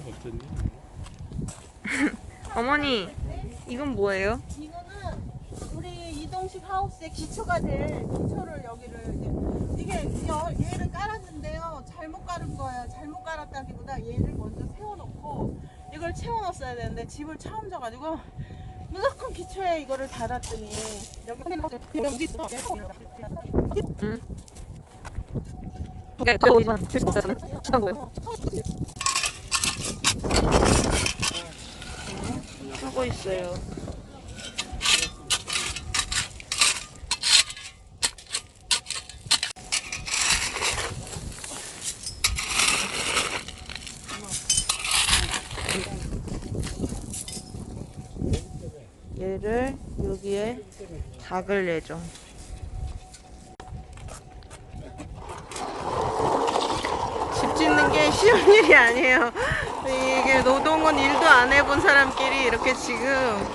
밥 어쨌니? 어머니 이건 뭐예요? 이거는 우리 이동식 하우스의 기초가 될 기초를 여기를 이제 이게 여- 얘를 깔았는데요. 잘못 깔은 거예요. 잘못 깔았다기보다 얘를 먼저 세워놓고 이걸 채워놨어야 되는데 집을 처음 져가지고 무조건 기초에 이거를 달았더니 여기 여기 있어. 이게 저 줄수 없어요. 어떤 거예요? 하고 있어요. 얘를 여기에 닭을 내죠. 집 짓는 게 쉬운 일이 아니에요. 이게 노동은 일도 안 해본 사람끼리 이렇게 지금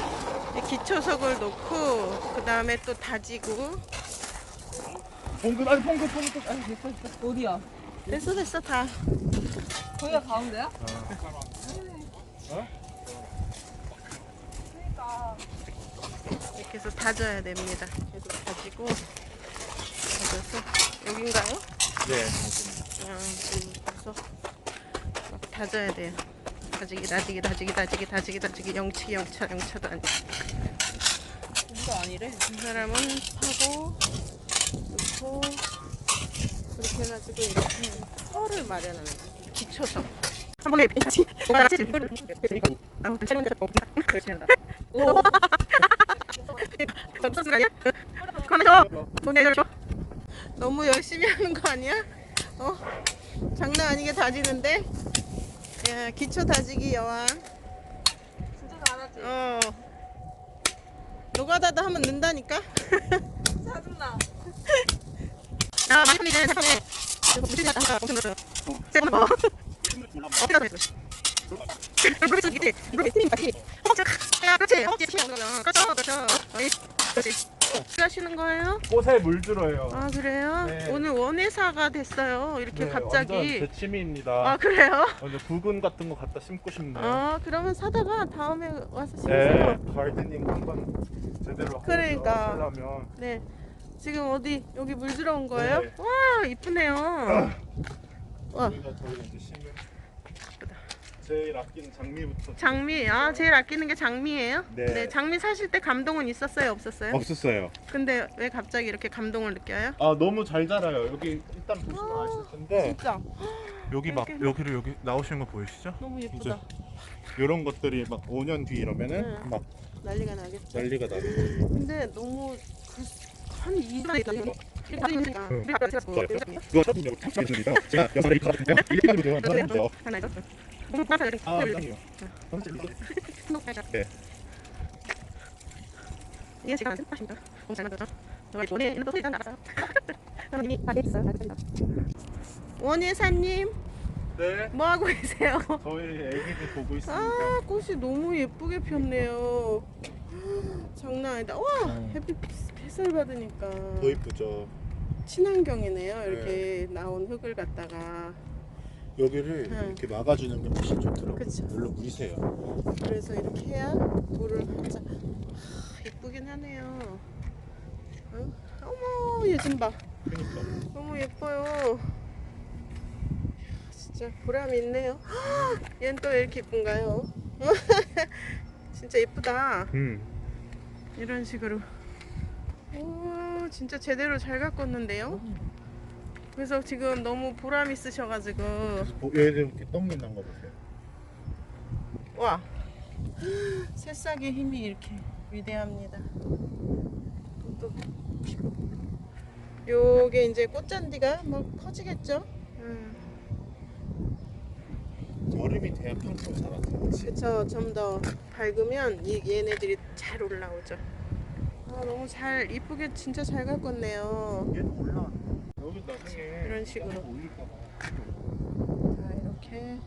기초석을 놓고 그 다음에 또 다지고 봉근 아니 봉근 봉근 아니 됐어 됐어. 어디야? 됐어 됐어 다 거기가 가운데야? 어? 이렇게 해서 다져야 됩니다. 계속 다지고 다져서 여긴가요? 네. 아, 그래서 막 다져야 돼요. 다지기 다지기 다지기 다지기 다지기 다지기. 영치기 영차 영차도 아니고. 이거 아니래. 이 사람은 파고 넣고 그렇게 해가지고 이렇게 털을 마련하는. 기초석. 한 번에 같이 같이 아우 괜찮은 데서 그렇게. 한다. 오. 전투수 아니야? 그만해줘. 너무 열심히 하는 거 아니야? 어? 장난 아니게 다지는데 야 기초 다지기 여왕 진짜 잘하지. 어 노가다도 하면 는다니까 짜증나. 아, 많이 풀리네, 잠깐만. 이거 무슨 일이야? 아, 엄청 늘어요. 세번 봐. 어떻게 하자, 이거. 물있 밑에, 물 있으면 같이. 허벅지, 야, 그렇지. 허벅지 치면 오는 거잖아. 그렇죠, 그렇죠. 어이, 그렇지. 하시는 거예요? 꽃에 물 들어요. 아, 그래요? 네. 오늘 원예사가 됐어요. 이렇게 네, 갑자기. 완전 제 취미입니다. 아, 그래요? 완전 부근 같은 거 갖다 심고 싶네요. 아, 그러면 사다가 다음에 와서 네, 심으세요. 가르데닝 한번 제대로 그러니까. 하려면 네. 지금 어디, 여기 물 들어온 거예요? 네. 와, 이쁘네요. 와. 여기가 저희가 이제 심을 제일 아끼는 장미부터 장미, 아, 제일 아끼는 게 장미예요? 네. 장미 사실 때 감동은 있었어요, 없었어요? 없었어요. 근데 왜 갑자기 이렇게 감동을 느껴요? 아 너무 잘 자라요. 여기 일단 보시면 아실 텐데 진짜 여기 막 이렇게. 여기를 여기 나오시는 거 보이시죠? 너무 예쁘다. 이런 것들이 막 5년 뒤 이러면은 네. 막 난리가 나겠죠. 난리가 나요. 근데 너무 그, 한 2년 있다니까. 응. 제가 뭐 그거 찾으면 참습니다. 제가 영상을 이거 하거든요. 일일이 되면 하는데요. 아. 네. 이게? 너무 잘 만들었죠? 소리 나가서. 다 됐어요. 됐습니다. 원예사님 네. 뭐 하고 계세요? 저희 애기들 보고 있습니다. 아 꽃이 너무 예쁘게 폈네요. 장난 아니다. 와 햇빛 햇살 받으니까 더 이쁘죠. 친환경이네요. 이렇게 나온 흙을 갖다가 여기를 응. 이렇게 막아주는 게 훨씬 좋더라고요. 그쵸. 물로 물이세요. 그래서 이렇게 해야 물을 진짜 예쁘긴 하네요. 응? 어머 얘 좀 봐. 그러니까. 너무 예뻐요. 진짜 보람 있네요. 얘는 또 왜 이렇게 예쁜가요? 진짜 예쁘다. 음. 이런 식으로. 오, 진짜 제대로 잘 가꿨는데요? 그래서 지금 너무 보람 있으셔가지고. 얘들 이렇게 떡잎 난거 보세요. 와. 새싹의 힘이 이렇게 위대합니다. 또 피고. 요게 이제 꽃잔디가 막 커지겠죠? 음, 여름이 돼야 팡팡 자라죠. 그렇지. 그쵸. 좀 더 밝으면 이 얘네들이 잘 올라오죠. 아, 너무 잘, 이쁘게 진짜 잘 가꿨네요. 얘는 올라. 여기 나중에 이런 식으로. 자, 이렇게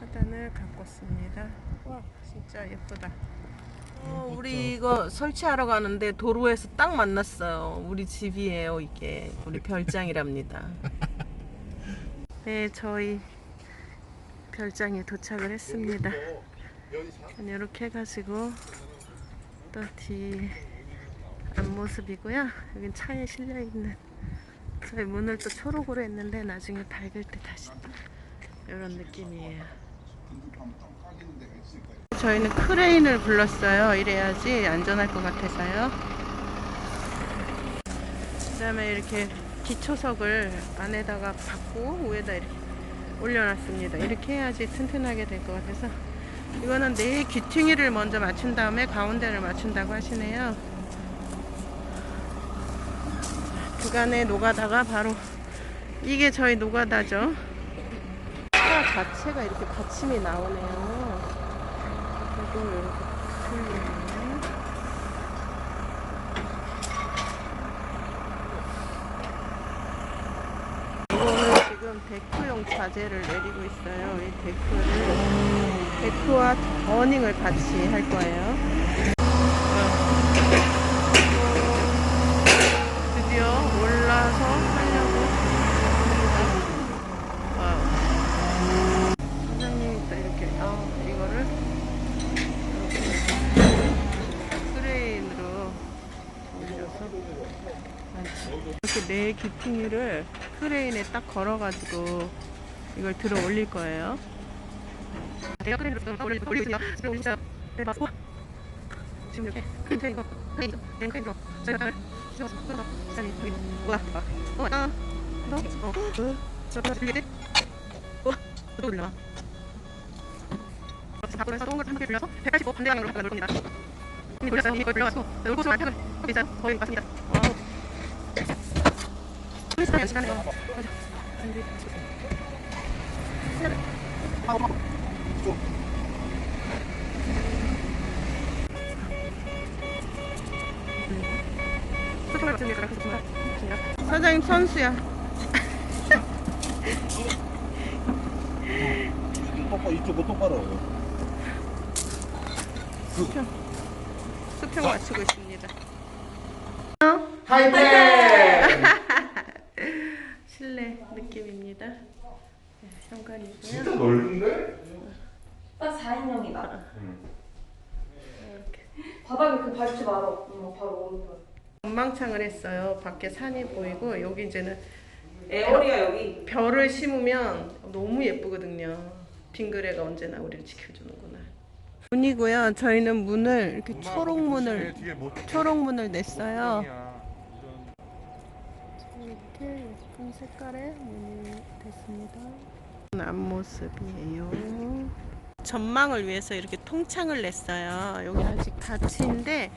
화단을 가꿨습니다. 와, 진짜 예쁘다. 어, 우리 이거 설치하러 가는데 도로에서 딱 만났어요. 우리 집이에요, 이게. 우리 별장이랍니다. 네, 저희 별장에 도착을 했습니다. 이렇게 해가지고 또 뒤 앞모습이고요. 여긴 차에 실려 있는 저희 문을 또 초록으로 했는데 나중에 밝을 때 다시 이런 느낌이에요. 저희는 크레인을 불렀어요. 이래야지 안전할 것 같아서요. 그 다음에 이렇게 기초석을 안에다가 받고 위에다 이렇게 올려놨습니다. 이렇게 해야지 튼튼하게 될 것 같아서 이거는 네 귀퉁이를 먼저 맞춘 다음에 가운데를 맞춘다고 하시네요. 그간에 노가다가 바로 이게 저희 노가다죠. 차 자체가 이렇게 받침이 나오네요. 그리고 이렇게 풀리네. 이거는 지금 데크용 자재를 내리고 있어요. 이 데크를 데크와 어닝을 같이 할 거예요. 드디어 올라서 하려고 합니다. 와우. 사장님이 또 이렇게 아 이거를 이렇게 크레인으로 올려서 이렇게 네 기퉁이를 크레인에 딱 걸어가지고 이걸 들어 올릴 거예요. 내가 크레인으로 좀 올리고 있습니다. 지금 대박. 우와. 지금 이렇게 크레인 이거 크레인 네 크레인으로 저희가 땅을 씌워서 끌어서 사장님 여기 우와 우와 아 너? 어? 어? 저거 들리지? 우와 또 올려. 밖으로 해서 동글 함께 돌려서 185 반대 방향으로 겁니다. 이미 돌렸어요. 거의 돌려가지고 요곳으로 알팩을 하고 있어요. 거의 맞습니다. 맞아. 가장 좋습니다. 사장님 선수야. 이쪽 똑바로. 수평. 수평 맞추고 있습니다. 하이텐. 실내 느낌입니다. 네, 현관이고요. 진짜 넓은데? 딱 4인용이다. 이렇게. 바닥에 그 밟지 마라. 어, 바로 오른쪽. 전망창을 했어요. 밖에 산이 보이고 여기 이제는 에어리야 여기. 별을 심으면 너무 예쁘거든요. 빙그레가 언제나 우리를 지켜주는구나. 문이고요. 저희는 문을 이렇게 초록 문을 뭐 초록 문을 냈어요. 색깔의 문이 됐습니다. 앞모습이에요. 전망을 위해서 이렇게 통창을 냈어요. 여기 아직 밭인데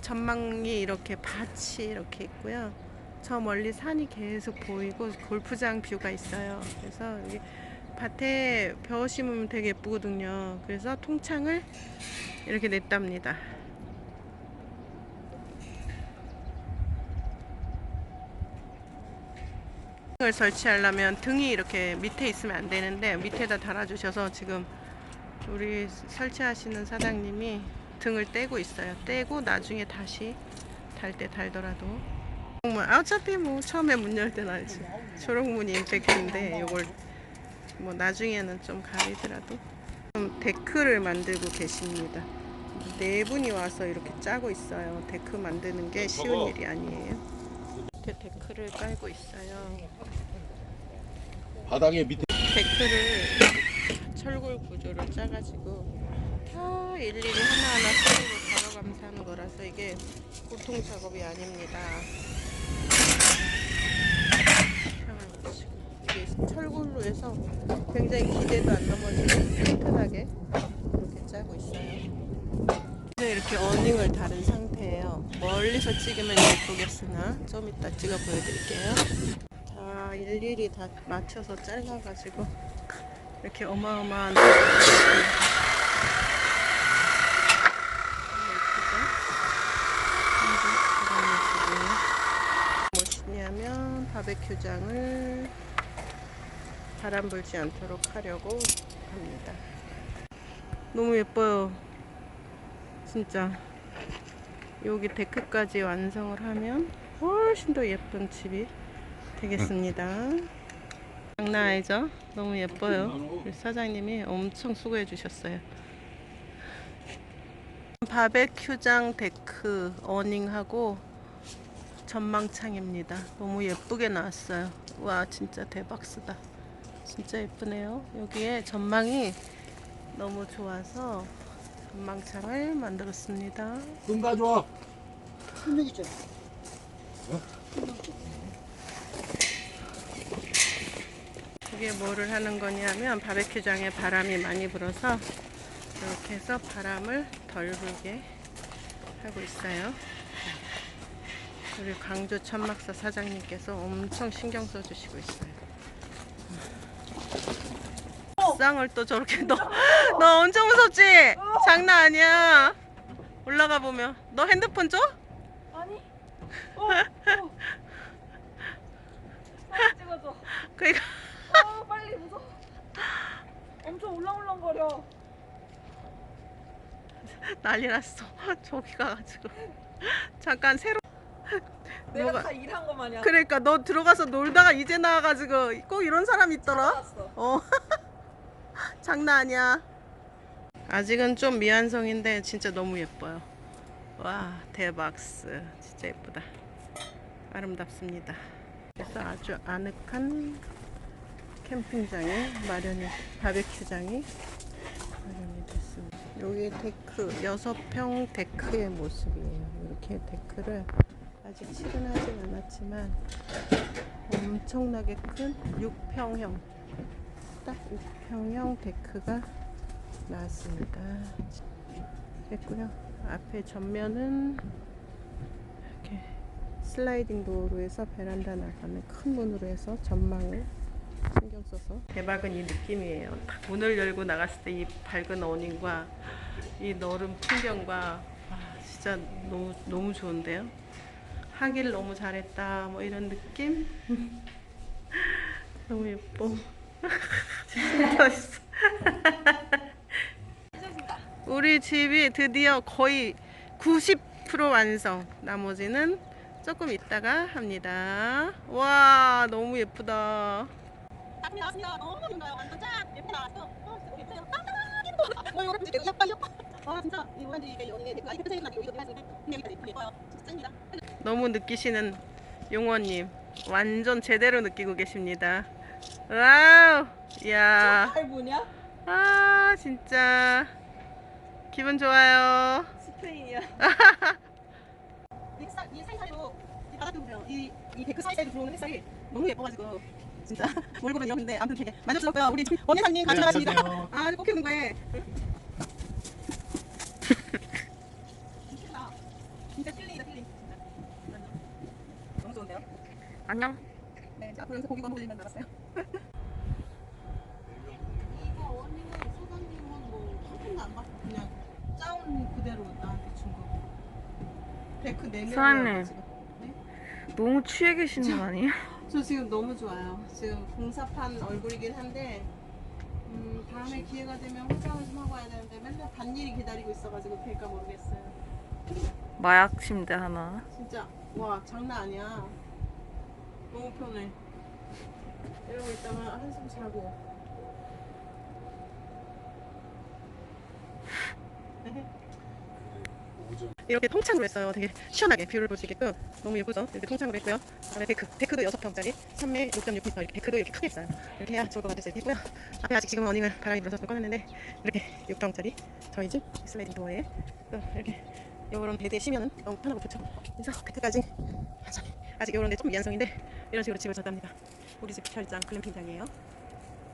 전망이 이렇게 밭이 이렇게 있고요. 저 멀리 산이 계속 보이고 골프장 뷰가 있어요. 그래서 여기 밭에 벼 심으면 되게 예쁘거든요. 그래서 통창을 이렇게 냈답니다. 을 설치하려면 등이 이렇게 밑에 있으면 안 되는데 밑에다 달아주셔서 지금 우리 설치하시는 사장님이 등을 떼고 있어요. 떼고 나중에 다시 달 때 달더라도 정말 어차피 뭐 처음에 문 열 때는 알지. 초록문이 임팩트인데 이걸 뭐 나중에는 좀 가리더라도 지금 데크를 만들고 계십니다. 네 분이 와서 이렇게 짜고 있어요. 데크 만드는 게 쉬운 일이 아니에요. 이렇게 데크를 깔고 있어요. 바닥에 밑에 데크를 철골 구조를 짜가지고 다 일일이 하나하나 손으로 걸어가면서 하는 거라서 이게 보통 작업이 아닙니다. 철골로 해서 굉장히 기대도 안 넘어지고 튼튼하게 이렇게 짜고 있어요. 이제 이렇게 어닝을 다른 상태 멀리서 찍으면 예쁘겠으나 좀 이따 찍어 보여드릴게요. 다 일일이 다 맞춰서 잘라가지고 이렇게 어마어마한 무엇이냐면 바베큐장을 바람 불지 않도록 하려고 합니다. 너무 예뻐요. 진짜 여기 데크까지 완성을 하면 훨씬 더 예쁜 집이 되겠습니다. 장난 아니죠? 너무 예뻐요. 사장님이 엄청 수고해 주셨어요. 바베큐장 데크 어닝하고 전망창입니다. 너무 예쁘게 나왔어요. 와 진짜 대박스다. 진짜 예쁘네요. 여기에 전망이 너무 좋아서 전망창을 만들었습니다. 눈 가져와. 이게 뭐를 하는 거냐면 바베큐장에 바람이 많이 불어서 이렇게 해서 바람을 덜 불게 하고 있어요. 우리 광주 천막사 사장님께서 엄청 신경 써주시고 있어요. 쌍을 또 저렇게 너, 너 엄청 무섭지? 장난 아니야. 올라가 보면 너 핸드폰 줘? 아니? 어, 어. 빨리 찍어줘. 그러니까 어, 빨리 무서워. 엄청 울렁울렁거려. 난리 났어. 저기 가가지고 잠깐 새로 내가 뭐가- 다 일한 거 마냥. 그러니까 너 들어가서 놀다가 이제 나와가지고 꼭 이런 사람 있더라. 알았어. 어 장난 아니야. 아직은 좀 미완성인데 진짜 너무 예뻐요. 와 대박스 진짜 예쁘다. 아름답습니다. 그래서 아주 아늑한 캠핑장이 마련이 바베큐장이 마련이 됐습니다. 여기 데크 여섯 평 데크의 모습이에요. 이렇게 데크를 아직 칠은 하진 않았지만 엄청나게 큰 6평형 딱 6평형 데크가 나왔습니다. 됐고요. 앞에 전면은 이렇게 슬라이딩 도어로 해서 베란다 나가는 큰 문으로 해서 전망을 신경 써서 대박은 이 느낌이에요. 딱 문을 열고 나갔을 때 이 밝은 어닝과 이 너른 풍경과 와, 진짜 너무 너무 좋은데요. 하길 너무 잘했다 뭐 이런 느낌 너무 예뻐 멋있어 우리 집이 드디어 거의 90% 완성 나머지는 조금 있다가 합니다 와 너무 예쁘다 딱 나왔습니다. 너무 예쁜가요? 완전 쫙 예쁘게 나왔어. 너무 느끼시는 용원님 완전 제대로 느끼고 계십니다 와우 잘 보냐? 아 진짜 기분 좋아요 스페인이야. 이 쌀, 이 살살이로 이 바닥도 보세요. 이, 이 데크 사이사이로 들어오는 햇살이 너무 예뻐가지고 진짜 얼굴은 이런데 아무튼 되게 만족스럽고요. 우리 원예사님 같이 네, 나가십니다. 안녕하세요. 아, 꼭 해본 거에. 진짜 진짜 힐링이다 힐링. 진짜. 너무 좋은데요? 안녕 네, 이제 앞으로 고기 건드리면 나갔어요. 이거 언니는 사장님은 뭐한 푼도 안 받고 그냥 짜온 그대로 나한테 준 거. 데크 네 사장님. 지금. 네? 너무 취해 계시는 거 아니에요? 저 지금 너무 좋아요. 지금 공사판 얼굴이긴 한데 음, 다음에 기회가 되면 화장을 좀 하고 와야 되는데 맨날 반일이 기다리고 있어가지고 될까 모르겠어요. 마약 침대 하나. 진짜 와 장난 아니야. 너무 편해. 이러고 있다가 한숨 자고. 이렇게 통창으로 했어요. 되게 시원하게 뷰를 볼 수 있게끔 너무 예쁘죠? 이렇게 통창으로 했고요. 그다음에 데크, 데크도 6평짜리 3매 6.6m 이렇게 데크도 이렇게 크게 있어요. 이렇게 해야 좋을 것 같아서 이렇게 했고요. 앞에 아직 지금 어닝을 바람이 불어서 좀 꺼냈는데 이렇게 6평짜리 저희 집 슬라이딩 도어에 또 이렇게 이런 베드에 쉬면은 너무 편하고 좋죠. 그래서 데크까지 아직 아직 이런 데 좀 미완성인데 이런 식으로 집을 졌답니다. 우리 집 별장 글램핑장이에요.